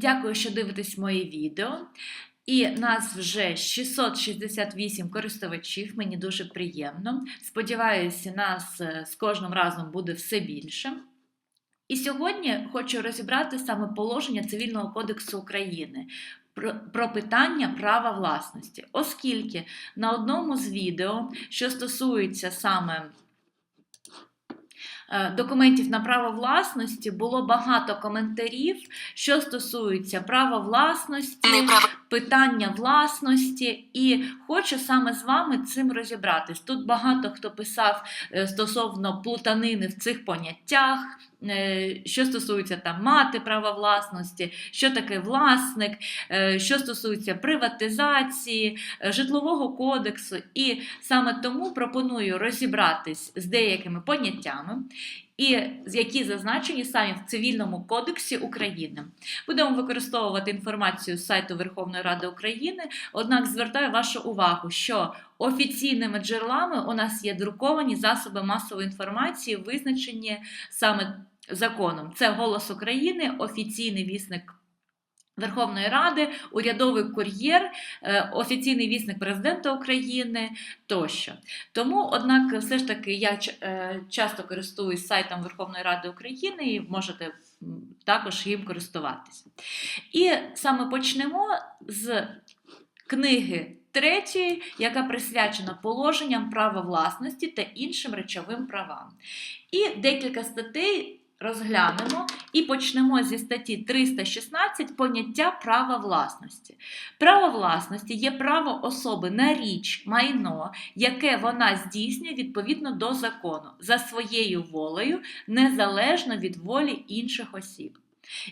Дякую, що дивитесь моє відео. І нас вже 668 користувачів. Мені дуже приємно. Сподіваюся, нас е, з кожним разом буде все більше. І сьогодні хочу розібрати саме положення Цивільного кодексу України про, питання права власності, оскільки на одному з відео, що стосується саме документів на право власності, було багато коментарів, що стосується права власності, Неправо. Питання власності, і хочу саме з вами цим розібратись. Тут багато хто писав е, стосовно плутанини в цих поняттях, е, що стосується там мати права власності, що таке власник, е, що стосується приватизації, житлового кодексу. І саме тому пропоную розібратись з деякими поняттями. І які зазначені самі в Цивільному кодексі України. Будемо використовувати інформацію з сайту Верховної Ради України. Однак звертаю вашу увагу, що офіційними джерелами у нас є друковані засоби масової інформації, визначені саме законом. Це Голос України, офіційний вісник. Верховної Ради, урядовий кур'єр, е, офіційний вісник президента України тощо. Тому, однак, все ж таки, я е, часто користуюсь сайтом Верховної Ради України і можете також їм користуватися. І саме почнемо з книги третьої, яка присвячена положенням права власності та іншим речовим правам. І декілька статей розглянемо і почнемо зі статті 316 поняття права власності. Право власності є право особи на річ, майно, яке вона здійснює відповідно до закону за своєю волею, незалежно від волі інших осіб.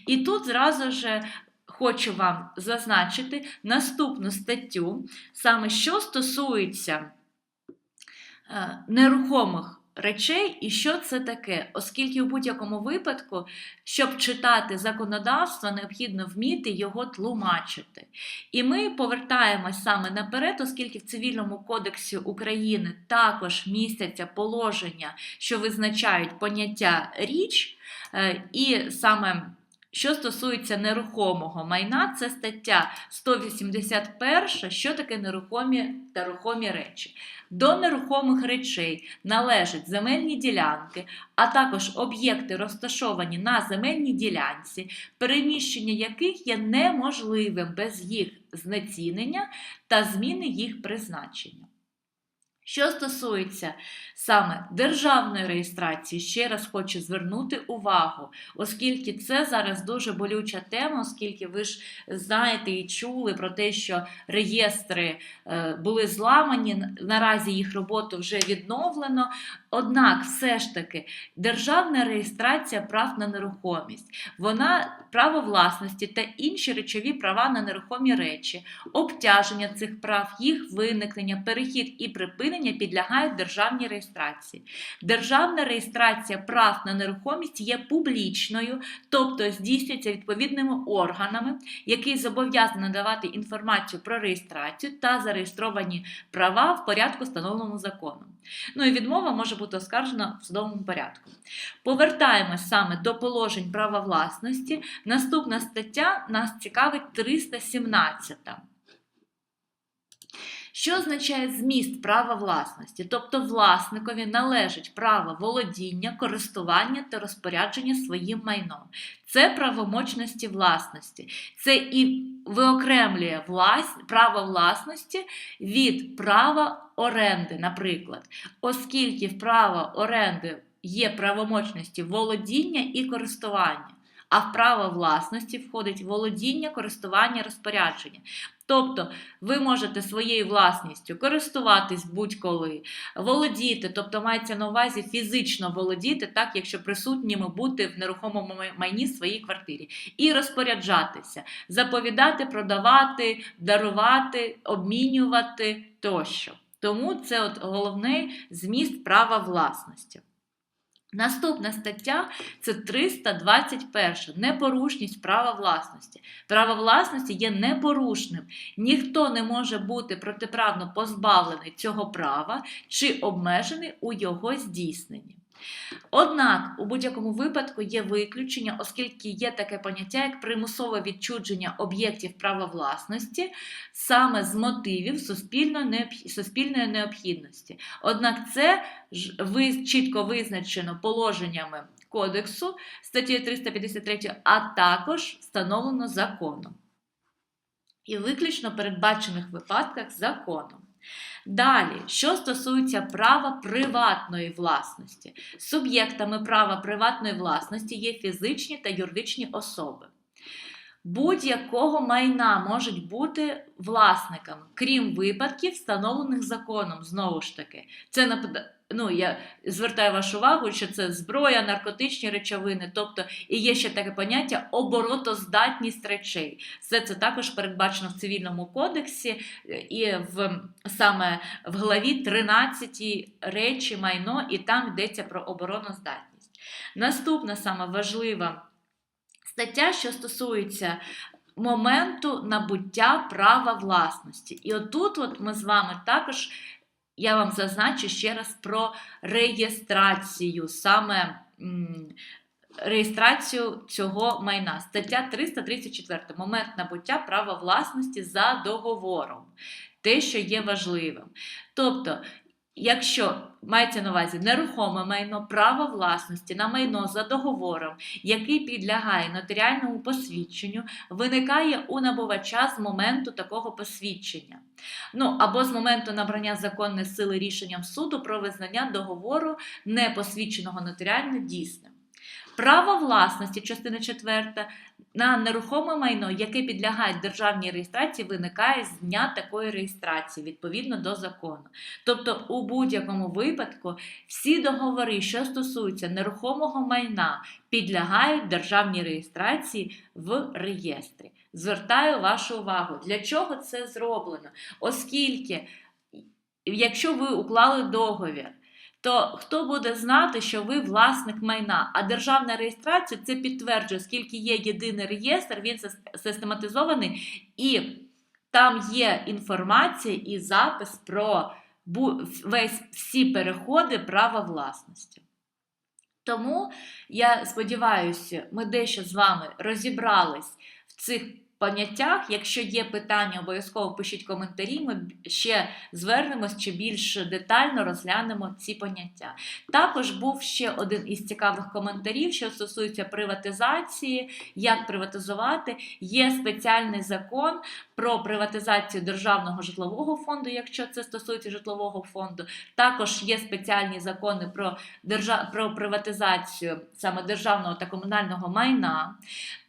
І тут зразу ж хочу вам зазначити наступну статтю, саме що стосується е, нерухомих речей і що це таке, оскільки у будь-якому випадку, щоб читати законодавство, необхідно вміти його тлумачити. І ми повертаємось саме наперед, оскільки в Цивільному кодексі України також містяться положення, що визначають поняття річ, е, і саме. Що стосується нерухомого майна, це стаття 181, що таке нерухомі та рухомі речі. До нерухомих речей належать земельні ділянки, а також об'єкти, розташовані на земельній ділянці, переміщення яких є неможливим без їх знецінення та зміни їх призначення. Що стосується саме державної реєстрації, ще раз хочу звернути увагу, оскільки це зараз дуже болюча тема, оскільки ви ж знаєте і чули про те, що реєстри е, були зламані, наразі їх роботу вже відновлено. Однак, все ж таки, державна реєстрація прав на нерухомість, вона право власності та інші речові права на нерухомі речі, обтяження цих прав, їх виникнення, перехід і припинення підлягають державній реєстрації. Державна реєстрація прав на нерухомість є публічною, тобто здійснюється відповідними органами, які зобов'язані надавати інформацію про реєстрацію та зареєстровані права в порядку, встановленому законом. Ну і відмова може бути оскаржена в судовому порядку. Повертаємось саме до положень права власності. Наступна стаття нас цікавить 317. Що означає зміст права власності? Тобто власникові належить право володіння, користування та розпорядження своїм майном. Це правомочності власності. Це і виокремлює влас... право власності від права оренди, наприклад, оскільки в право оренди є правомочності володіння і користування. А в право власності входить володіння, користування, розпорядження. Тобто ви можете своєю власністю користуватись будь-коли, володіти, тобто мається на увазі фізично володіти, так якщо присутніми бути в нерухомому майні своїй квартирі, і розпоряджатися, заповідати, продавати, дарувати, обмінювати тощо. Тому це от головний зміст права власності. Наступна стаття це 321. Непорушність права власності. Право власності є непорушним. Ніхто не може бути протиправно позбавлений цього права чи обмежений у його здійсненні. Однак у будь-якому випадку є виключення, оскільки є таке поняття, як примусове відчудження об'єктів права власності саме з мотивів суспільної необхідності. Однак це чітко визначено положеннями кодексу статті 353, а також встановлено законом. І виключно передбачених випадках законом. Далі, що стосується права приватної власності, суб'єктами права приватної власності є фізичні та юридичні особи. Будь-якого майна можуть бути власниками, крім випадків, встановлених законом. Знову ж таки, це ну, я звертаю вашу увагу, що це зброя, наркотичні речовини, тобто і є ще таке поняття оборотоздатність речей. Все це також передбачено в цивільному кодексі і в саме в главі 13 речі майно, і там йдеться про обороноздатність. Наступна саме важлива стаття, що стосується моменту набуття права власності. І отут от ми з вами також, я вам зазначу ще раз про реєстрацію, саме реєстрацію цього майна. Стаття 334. Момент набуття права власності за договором. Те, що є важливим. Тобто, якщо мається на увазі нерухоме майно, право власності на майно за договором, який підлягає нотаріальному посвідченню, виникає у набувача з моменту такого посвідчення. Ну або з моменту набрання законної сили рішенням суду про визнання договору непосвідченого нотаріально дійсним. Право власності, частина 4, на нерухоме майно, яке підлягає державній реєстрації, виникає з дня такої реєстрації відповідно до закону. Тобто, у будь-якому випадку всі договори, що стосуються нерухомого майна, підлягають державній реєстрації в реєстрі. Звертаю вашу увагу, для чого це зроблено? Оскільки, якщо ви уклали договір, то хто буде знати, що ви власник майна? А державна реєстрація це підтверджує, оскільки є єдиний реєстр, він систематизований, і там є інформація і запис про весь всі переходи права власності. Тому я сподіваюся, ми дещо з вами розібрались в цих поняттях. Якщо є питання, обов'язково пишіть коментарі. Ми ще звернемось чи більш детально розглянемо ці поняття. Також був ще один із цікавих коментарів, що стосується приватизації, як приватизувати. Є спеціальний закон про приватизацію державного житлового фонду, якщо це стосується житлового фонду. Також є спеціальні закони про, держа... про приватизацію саме державного та комунального майна.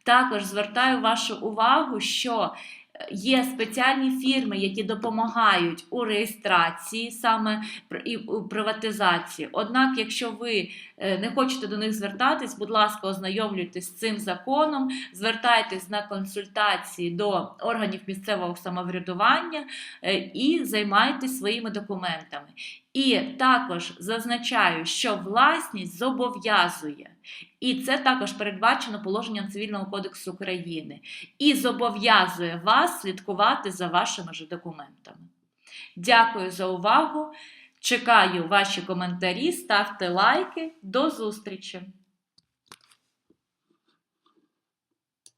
Також звертаю вашу увагу, що е, є спеціальні фірми, які допомагають у реєстрації саме і у приватизації. Однак, якщо ви не хочете до них звертатись, будь ласка, ознайомлюйтесь з цим законом, звертайтесь на консультації до органів місцевого самоврядування е, і займайтесь своїми документами. І також зазначаю, що власність зобов'язує, і це також передбачено положенням Цивільного кодексу України, і зобов'язує вас слідкувати за вашими ж документами. Дякую за увагу. Чекаю ваші коментарі, ставте лайки. До зустрічі!